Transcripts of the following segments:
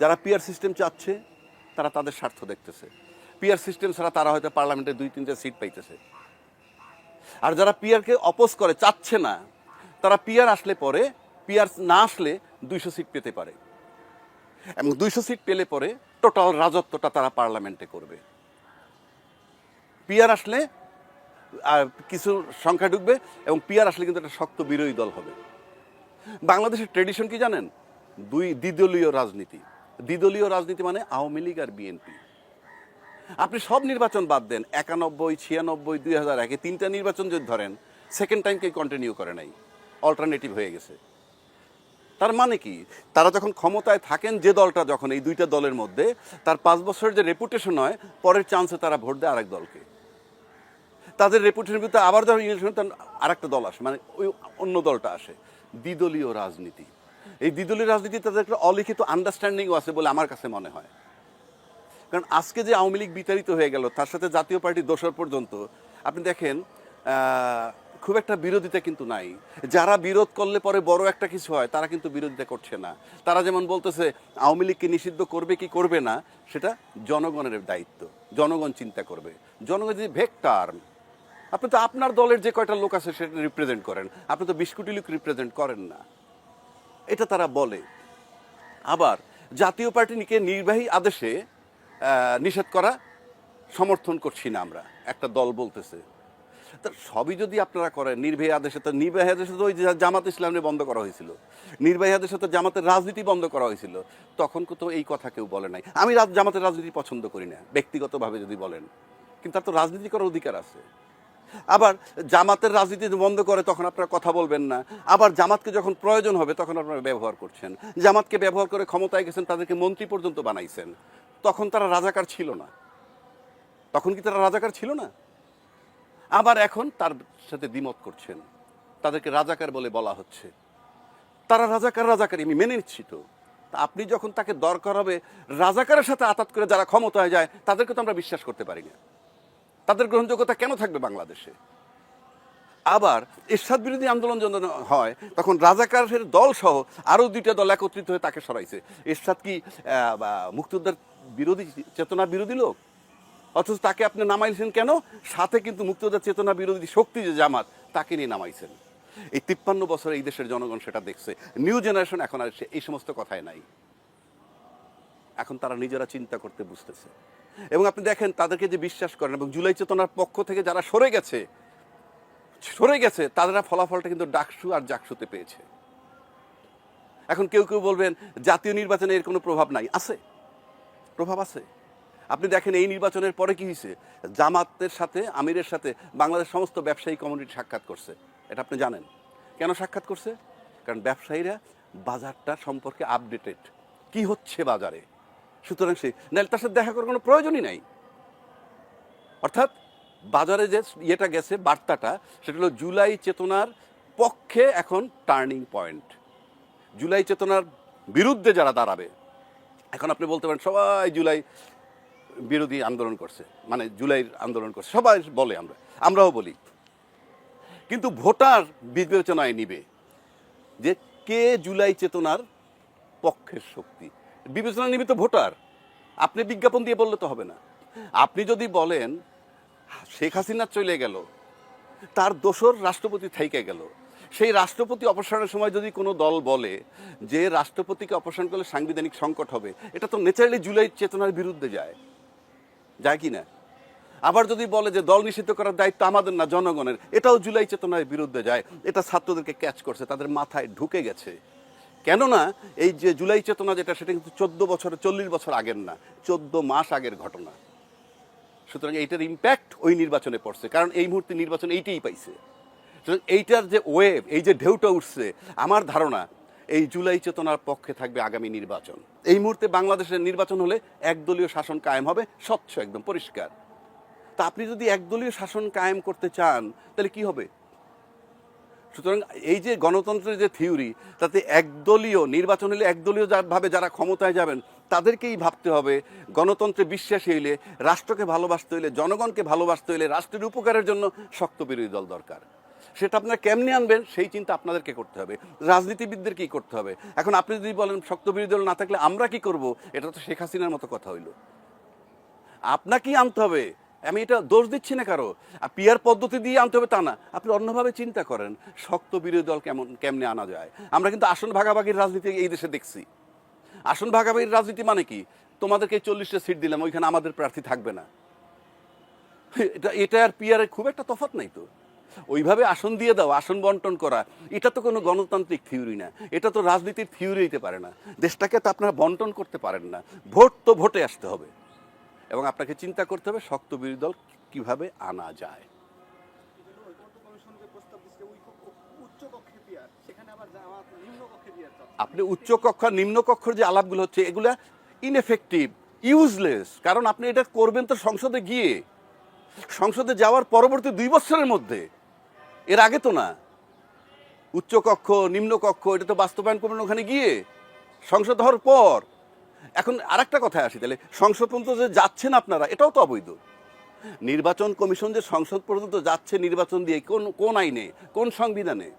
যারা peer system চাচ্ছে, তারা তাদের স্বার্থ দেখতেছে। পিয়ার সিস্টেম ছাড়া তারা হয়তো পার্লামেন্টে দুই, তিনটে সিট পাইতেছে। আর যারা পিয়ারকে অপোজ করে, চাচ্ছে না, তারা পিয়ার আসলে পরে পিয়ার না আসলে দুইশো সিট পেতে পারে। এবং দুইশো সিট পেলে পরে টোটাল রাজত্বটা তারা পার্লামেন্টে করবে। পিয়ার আসলে কিছু সংখ্যা ঢুকবে এবং পিয়ার আসলে কিন্তু একটা শক্ত বিরোধী দল হবে। বাংলাদেশের ট্রেডিশন কি জানেন? দুই দ্বিদলীয় রাজনীতি। দ্বিদলীয় রাজনীতি মানে আওয়ামী লীগ আর বিএনপি। আপনি সব নির্বাচন বাদ দেন, একানব্বই, ছিয়ানব্বই, দুই হাজার একে তিনটা নির্বাচন যদি ধরেন সেকেন্ড টাইমকে কন্টিনিউ করে নাই অল্টারনেটিভ হয়ে গেছে। তার মানে কি? তারা যখন ক্ষমতায় থাকেন, যে দলটা যখন, এই দুইটা দলের মধ্যে, তার পাঁচ বছরের যে রেপুটেশন হয়, পরের চান্সে তারা ভোট দেয় আরেক দলকে। তাদের রেপুটেশন ভিতরে আবার যখন ইলেকশন তখন আরেকটা দল আসে মানে ওই অন্য দলটা আসে, দ্বিদলীয় রাজনীতি। এই দ্বিদলীয় রাজনীতি তাদের একটা অলিখিত আন্ডারস্ট্যান্ডিংও আছে বলে আমার কাছে মনে হয়। কারণ আজকে যে আওয়ামী লীগ বিতাড়িত হয়ে গেল, তার সাথে জাতীয় পার্টি দোসর পর্যন্ত, আপনি দেখেন খুব একটা বিরোধিতা কিন্তু নাই। যারা বিরোধ করলে পরে বড় একটা কিছু হয়, তারা কিন্তু বিরোধিতা করছে না। তারা যেমন বলতেছে, আওয়ামী লীগকে নিষিদ্ধ করবে কি করবে না, সেটা জনগণের দায়িত্ব। জনগণ চিন্তা করবে। জনগণ যদি ভেক্টার আপনি তো আপনার দলের যে কয়টা লোক আছে, সেটা রিপ্রেজেন্ট করেন। আপনি তো বিশ কোটি লোক রিপ্রেজেন্ট করেন না। এটা তারা বলে। আবার জাতীয় পার্টিকে নির্বাহী আদেশে নিষেধ করা সমর্থন করছি না আমরা। একটা দল বলতেছে। তা সবই যদি আপনারা করেন, নির্বাহী আদেশে তো নির্বাহী আদেশে তো ওই জামাত ইসলামে বন্ধ করা হয়েছিল। নির্বাহী আদেশে তো জামাতের রাজনীতি বন্ধ করা হয়েছিল। তখন তো এই কথা কেউ বলে নাই। আমি জামাতের রাজনীতি পছন্দ করি না, ব্যক্তিগতভাবে যদি বলেন। কিন্তু তার তো রাজনীতি করার অধিকার আছে। আবার জামাতের রাজনীতি বন্ধ করে তখন আপনারা কথা বলবেন না। আবার জামাতকে যখন প্রয়োজন হবে তখন আপনারা ব্যবহার করছেন। জামাতকে ব্যবহার করে ক্ষমতায় গেছেন, তাদেরকে মন্ত্রী পর্যন্ত বানাইছেন। তখন তারা রাজাকার ছিল না। তখন কি তারা রাজাকার ছিল না? আবার এখন তার সাথে দ্বিমত করছেন। তাদেরকে রাজাকার বলে বলা হচ্ছে। তারা রাজাকার রাজাকার, আমি মেনে নিচ্ছি তো। আপনি যখন তাকে দরকার হবে রাজাকারের সাথে আতাত করে যারা ক্ষমতায় যায়, তাদেরকে তো আমরা বিশ্বাস করতে পারি না। তাদের গ্রহণযোগ্যতা কেন থাকবে বাংলাদেশে? আবার এরশাদ বিরোধী আন্দোলন যখন হয়, তখন রাজাকারের দল সহ আরও দুইটা দল একত্রিত হয়ে তাকে সরাইছে। এরশাদ কি মুক্তিযোদ্ধার বিরোধী চেতনা বিরোধী লোক? অথচ তাকে আপনি নামাইছেন কেন? সাথে কিন্তু মুক্তিযোদ্ধার চেতনা বিরোধী শক্তি যে জামাত, তাকে নিয়ে নামাইছেন। এই তিপ্পান্ন বছরে এই দেশের জনগণ সেটা দেখছে। নিউ জেনারেশন এখন আর এই সমস্ত কথায় নাই। এখন তারা নিজেরা চিন্তা করতে বুঝতেছে। এবং আপনি দেখেন তাদেরকে যে বিশ্বাস করেন এবং জুলাই চেতনার পক্ষ থেকে যারা সরে গেছে সরে গেছে তারা ফলাফলটা কিন্তু ডাকসু আর জাকসুতে পেয়েছে। এখন কেউ কেউ বলবেন, জাতীয় নির্বাচনে এর কোনো প্রভাব নাই। আছে। প্রভাব আছে। আপনি দেখেন এই নির্বাচনের পরে কি হয়েছে জামাতের সাথে, আমিরের সাথে বাংলাদেশ সমস্ত ব্যবসায়ী কমিউনিটি সাক্ষাৎ করছে। এটা আপনি জানেন। কেন সাক্ষাৎ করছে? কারণ ব্যবসায়ীরা বাজারটা সম্পর্কে আপডেটেড কি হচ্ছে বাজারে? সুতরাং সে নাহলে তার সাথে দেখা করার কোনো প্রয়োজনই নাই। অর্থাৎ বাজারে যে ইয়েটা গেছে, বার্তাটা, সেটা হলো জুলাই চেতনার পক্ষে এখন টার্নিং পয়েন্ট। জুলাই চেতনার বিরুদ্ধে যারা দাঁড়াবে, এখন আপনি বলতে পারেন সবাই জুলাই বিরোধী আন্দোলন করছে মানে জুলাইয়ের আন্দোলন করছে, সবাই বলে আমরা, আমরাও বলি। কিন্তু ভোটার বিবেচনায় নিবে যে কে জুলাই চেতনার পক্ষের শক্তি? বিবেচনা নিবে তো ভোটার, আপনি বিজ্ঞাপন দিয়ে বললে তো হবে না। আপনি যদি বলেন, শেখ হাসিনা চলে গেল, তার দোসর রাষ্ট্রপতি থাইকে গেল। সেই রাষ্ট্রপতি অপসারণের সময় যদি কোনো দল বলে যে রাষ্ট্রপতিকে অপসারণ করলে সাংবিধানিক সংকট হবে, এটা তো ন্যাচারালি জুলাই চেতনার বিরুদ্ধে যায়। যায় কি না? আবার যদি বলে যে দল নিষিদ্ধ করার দায়িত্ব আমাদের না, জনগণের, এটাও জুলাই চেতনার বিরুদ্ধে যায়। এটা ছাত্রদেরকে ক্যাচ করছে, তাদের মাথায় ঢুকে গেছে। কেননা এই যে জুলাই চেতনা যেটা, সেটা কিন্তু চোদ্দ বছর, চল্লিশ বছর আগের না, চোদ্দ মাস আগের ঘটনা। সুতরাং এইটার ইম্প্যাক্ট ওই নির্বাচনে পড়ছে, কারণ এই মুহূর্তে নির্বাচন এইটাই পাইছে। এইটার যে ওয়েভ এই যে ঢেউটা উঠছে, আমার ধারণা এই জুলাই চেতনার পক্ষে থাকবে আগামী নির্বাচন। এই মুহূর্তে বাংলাদেশের নির্বাচন হলে একদলীয় শাসন কায়েম হবে, স্বচ্ছ একদম, পরিষ্কার। তা আপনি যদি একদলীয় শাসন কায়েম করতে চান, তাহলে কি হবে? সুতরাং এই যে গণতন্ত্রের যে থিওরি, তাতে একদলীয়, নির্বাচন হলে একদলীয় ভাবে যারা ক্ষমতায় যাবেন, তাদেরকেই ভাবতে হবে। গণতন্ত্রে বিশ্বাসী হইলে, রাষ্ট্রকে ভালোবাসতে হইলে, জনগণকে ভালোবাসতে হইলে, রাষ্ট্রের উপকারের জন্য শক্ত বিরোধী দল দরকার। সেটা আপনারা কেমনে আনবেন? সেই চিন্তা আপনাদেরকে করতে হবে। রাজনীতিবিদদের কি করতে হবে? এখন আপনি যদি বলেন শক্ত বিরোধী দল না থাকলে আমরা কি করব? এটা তো শেখ হাসিনার মতো কথা হইল। আপনাকেই আনতে হবে। আমি এটা দোষ দিচ্ছি না কারও। আর পিয়ার পদ্ধতি দিয়ে আনতে হবে তা না। আপনি অন্যভাবে চিন্তা করেন, শক্ত বিরোধী দল কেমন কেমনে আনা যায়। আমরা কিন্তু আসন ভাগাভাগির রাজনীতি এই দেশে দেখছি। আসন ভাগাভাগির রাজনীতি মানে কি? তোমাদেরকে চল্লিশটা সিট দিলাম, ওইখানে আমাদের প্রার্থী থাকবে না। এটা এটা আর পিয়ারের খুব একটা তফাৎ নাই তো। ওইভাবে আসন দিয়ে দাও, আসন বন্টন করা, এটা তো কোনো গণতান্ত্রিক থিওরি না। এটা তো রাজনীতির থিওরি হইতে পারে না। দেশটাকে তো আপনারা বন্টন করতে পারেন না। ভোট তো ভোটে আসতে হবে। এবং আপনাকে চিন্তা করতে হবে শক্ত বিরোধী দল কীভাবে আনা যায়। আপনি উচ্চ কক্ষ নিম্ন কক্ষর যে আলাপগুলো হচ্ছে, এগুলা ইনএফেক্টিভ ইউজলেস কারণ আপনি এটা করবেন তো সংসদে গিয়ে। সংসদে যাওয়ার পরবর্তী দুই বছরের মধ্যে। এর আগে তো না। উচ্চ কক্ষ, নিম্ন কক্ষ, এটা তো বাস্তবায়ন করবেন ওখানে গিয়ে। সংসদ হওয়ার পর। এখন আর একটা কথায় আসি, তাহলে সংসদ পর্যন্ত যে যাচ্ছেন আপনারা, এটাও তো অবৈধ। নির্বাচন কমিশন যে সংসদ পর্যন্ত যাচ্ছে নির্বাচন দিয়ে, কোন কোন আইনে, কোন সংবিধানে?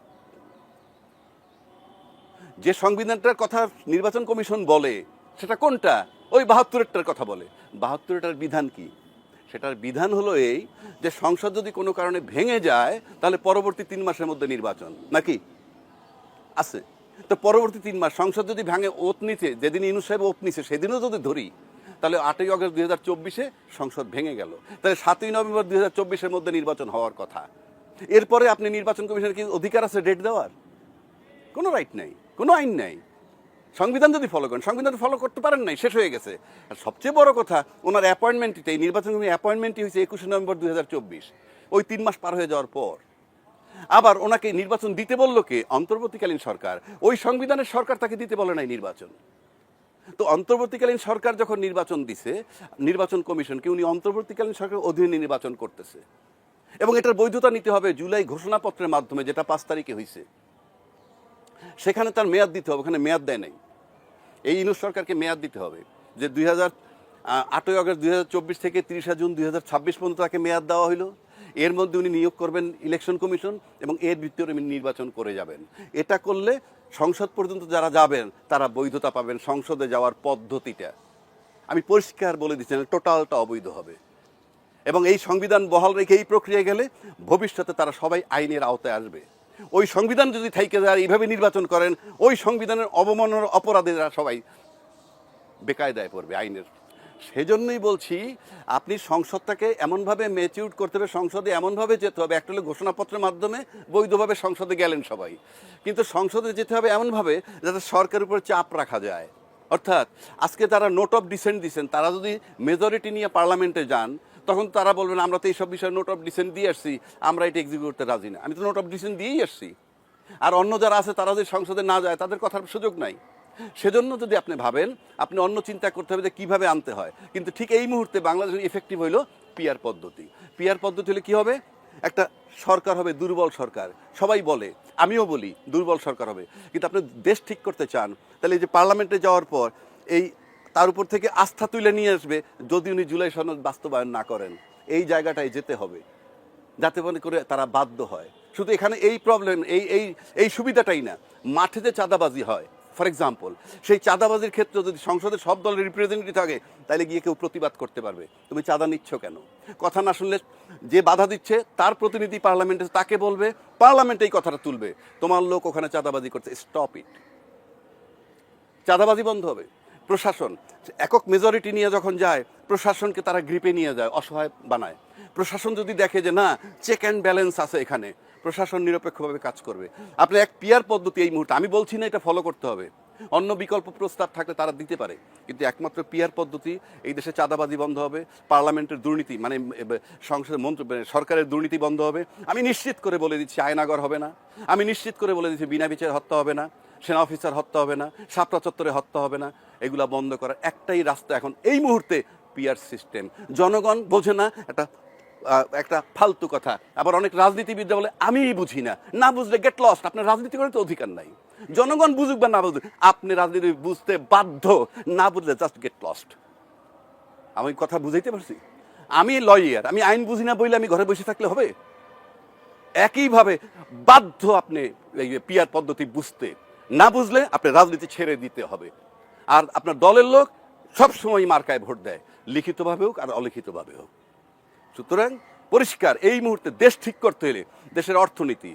যে সংবিধানটার কথা নির্বাচন কমিশন বলে, সেটা কোনটা? ওই বাহাত্তরেরটার কথা বলে। বাহাত্তরেরটার বিধান কি? সেটার বিধান হলো এই যে সংসদ যদি কোনো কারণে ভেঙে যায়, তাহলে পরবর্তী তিন মাসের মধ্যে নির্বাচন। নাকি? আছে। তো পরবর্তী তিন মাস, সংসদ যদি ভাঙে ওত নিচে, যেদিন ইনু সাহেব ওত নিচে, সেদিনও যদি ধরি, তাহলে আটই অগস্ট দুই হাজার চব্বিশে সংসদ ভেঙে গেল। তাহলে সাতই নভেম্বর দুই হাজার চব্বিশের মধ্যে নির্বাচন হওয়ার কথা। এরপরে আপনি নির্বাচন কমিশনের কি অধিকার আছে ডেট দেওয়ার? কোনো রাইট নাই, কোনো আইন নাই। সংবিধান যদি ফলো করেন, সংবিধান ফলো করতে পারেন নাই, শেষ হয়ে গেছে। আর সবচেয়ে বড় কথা, ওনার অ্যাপয়েন্টমেন্টটি এই নির্বাচন কমিশনের অ্যাপয়েন্টমেন্টই হয়েছে একুশে নভেম্বর দুই হাজার চব্বিশ। ওই তিন মাস পার হয়ে যাওয়ার পর আবার ওনাকে নির্বাচন দিতে বলল কে? অন্তর্বর্তীকালীন সরকার। ওই সংবিধানের সরকার তাকে দিতে বলে নাই নির্বাচন। তো অন্তর্বর্তীকালীন সরকার যখন নির্বাচন দিছে, নির্বাচন কমিশনকে, উনি অন্তর্বর্তীকালীন সরকার অধীনে নির্বাচন করতেছে। এবং এটার বৈধতা নিতে হবে জুলাই ঘোষণাপত্রের মাধ্যমে, যেটা পাঁচ তারিখে হয়েছে সেখানে তার মেয়াদ দিতে হবে, ওখানে মেয়াদ দেয় নাই। এই ইউনুস সরকারকে মেয়াদ দিতে হবে যে দুই হাজার আটই আগস্ট দুই হাজার চব্বিশ থেকে তিরিশা জুন দুই হাজার ছাব্বিশ পর্যন্ত তাকে মেয়াদ দেওয়া হলো এর মধ্যে উনি নিয়োগ করবেন ইলেকশন কমিশন এবং এর ভিত্তিতে উনি নির্বাচন করে যাবেন। এটা করলে সংসদ পর্যন্ত যারা যাবেন, তারা বৈধতা পাবেন সংসদে যাওয়ার পদ্ধতিটা। আমি পরিষ্কার বলে দিচ্ছি টোটালটা অবৈধ হবে। এবং এই সংবিধান বহাল রেখে এই প্রক্রিয়া গেলে ভবিষ্যতে তারা সবাই আইনের আওতায় আসবে। ওই সংবিধান যদি থাইকে যায়, এইভাবে নির্বাচন করেন, ওই সংবিধানের অবমাননার অপরাধীরা সবাই বেকায়দায় পড়বে আইনের সেজন্যই বলছি, আপনি সংসদটাকে এমনভাবে ম্যাচিউর করতে হবে, সংসদে এমনভাবে যেতে হবে, একটা হলো ঘোষণাপত্রের মাধ্যমে বৈধভাবে সংসদে গেলেন সবাই। কিন্তু সংসদে যেতে হবে এমনভাবে যাতে সরকারের উপর চাপ রাখা যায়। অর্থাৎ, আজকে তারা নোট অফ ডিসেন্ট দিচ্ছেন তারা যদি মেজরিটি নিয়ে পার্লামেন্টে যান, তখন তারা বলবেন, আমরা তো এইসব বিষয়ে নোট অফ ডিসেন্ট দিয়ে আসছি, আমরা এটা এক্সিকিউট করতে রাজি না। আমি তো নোট অফ ডিসেন্ট দিয়েই আসছি। আর অন্য যারা আছে, তারা যদি সংসদে না যায়, তাদের কথার সুযোগ নাই। সেজন্য যদি আপনি ভাবেন, আপনি অন্য চিন্তা করতে হবে যে কীভাবে আনতে হয়। কিন্তু ঠিক এই মুহূর্তে বাংলাদেশের ইফেক্টিভ হইল পিয়ার পদ্ধতি। পিয়ার পদ্ধতি হলে কী হবে? একটা সরকার হবে, দুর্বল সরকার। সবাই বলে, আমিও বলি, দুর্বল সরকার হবে। কিন্তু আপনি দেশ ঠিক করতে চান, তাহলে এই যে পার্লামেন্টে যাওয়ার পর এই তার উপর থেকে আস্থা তুলে নিয়ে আসবে, যদি উনি জুলাই সনদ বাস্তবায়ন না করেন। এই জায়গাটায় যেতে হবে, যাতে মনে করে তারা বাধ্য হয়। শুধু এখানে এই প্রবলেম এই এই এই সুবিধাটাই না। মাঠে যে চাঁদাবাজি হয় ফর এক্সাম্পল সেই চাঁদাবাজির ক্ষেত্রে যদি সংসদে সব দলের রিপ্রেজেন্টেটিভ থাকে, তাহলে গিয়ে কেউ প্রতিবাদ করতে পারবে। তুমি চাঁদা নিচ্ছ কেন? কথা না শুনলে যে বাধা দিচ্ছে, তার প্রতিনিধি পার্লামেন্টে তাকে বলবে পার্লামেন্টে এই কথাটা তুলবে। তোমার লোক ওখানে চাঁদাবাজি করছে। স্টপ ইট চাঁদাবাজি বন্ধ হবে। প্রশাসন, একক মেজরিটি নিয়ে যখন যায়, প্রশাসনকে তারা গ্রিপে নিয়ে যায়, অসহায় বানায়। প্রশাসন যদি দেখে যে না চেক অ্যান্ড ব্যালেন্স আছে এখানে, প্রশাসন নিরপেক্ষভাবে কাজ করবে। আপনি এক পিয়ার পদ্ধতি এই মুহূর্তে, আমি বলছি না এটা ফলো করতে হবে। অন্য বিকল্প প্রস্তাব থাকলে তারা দিতে পারে। কিন্তু একমাত্র পিয়ার পদ্ধতি, এই দেশে চাঁদাবাজি বন্ধ হবে, পার্লামেন্টের দুর্নীতি মানে সংসদের মন্ত্র মানে সরকারের দুর্নীতি বন্ধ হবে। আমি নিশ্চিত করে বলে দিচ্ছি, আয়নাগর হবে না। আমি নিশ্চিত করে বলে দিচ্ছি, বিনা বিচার হত্যা হবে না, সেনা অফিসার হত্যা হবে না সাপটা চত্বরে হত্যা হবে না। এগুলা বন্ধ করার একটাই রাস্তা এখন, এই মুহূর্তে পিয়ার সিস্টেম জনগণ বোঝে না, একটা একটা ফালতু কথা। আবার অনেক রাজনীতিবিদরা বলে আমি বুঝি না। না বুঝলে গেট লস্ট আপনার রাজনীতি করে তো অধিকার নাই। জনগণ বুঝুক বা না বুঝুক, আপনি রাজনীতি বুঝতে বাধ্য। না বুঝলে জাস্ট গেট লস্ট আমি কথা বুঝাইতে পারছি? আমি লয়ার আমি আইন বুঝি না বইলে আমি ঘরে বসে থাকলে হবে? একইভাবে বাধ্য আপনি এই পিয়ার পদ্ধতি বুঝতে। না বুঝলে আপনি রাজনীতি ছেড়ে দিতে হবে। আর আপনার দলের লোক সবসময় মার্কায় ভোট দেয়। লিখিতভাবে হোক আর অলিখিতভাবে হোক। সুতরাং পরিষ্কার, এই মুহূর্তে দেশ ঠিক করতে হলে দেশের অর্থনীতি,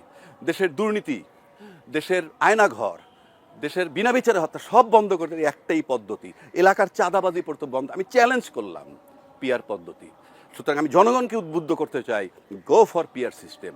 দেশের দুর্নীতি, দেশের আয়নাঘর, দেশের বিনা বিচারে হত্যা সব বন্ধ করতে একটাই পদ্ধতি। এলাকার চাঁদাবাজি পড়তে বন্ধ। আমি চ্যালেঞ্জ করলাম পিয়ার পদ্ধতি। সুতরাং আমি জনগণকে উদ্বুদ্ধ করতে চাই গো ফর পিয়ার সিস্টেম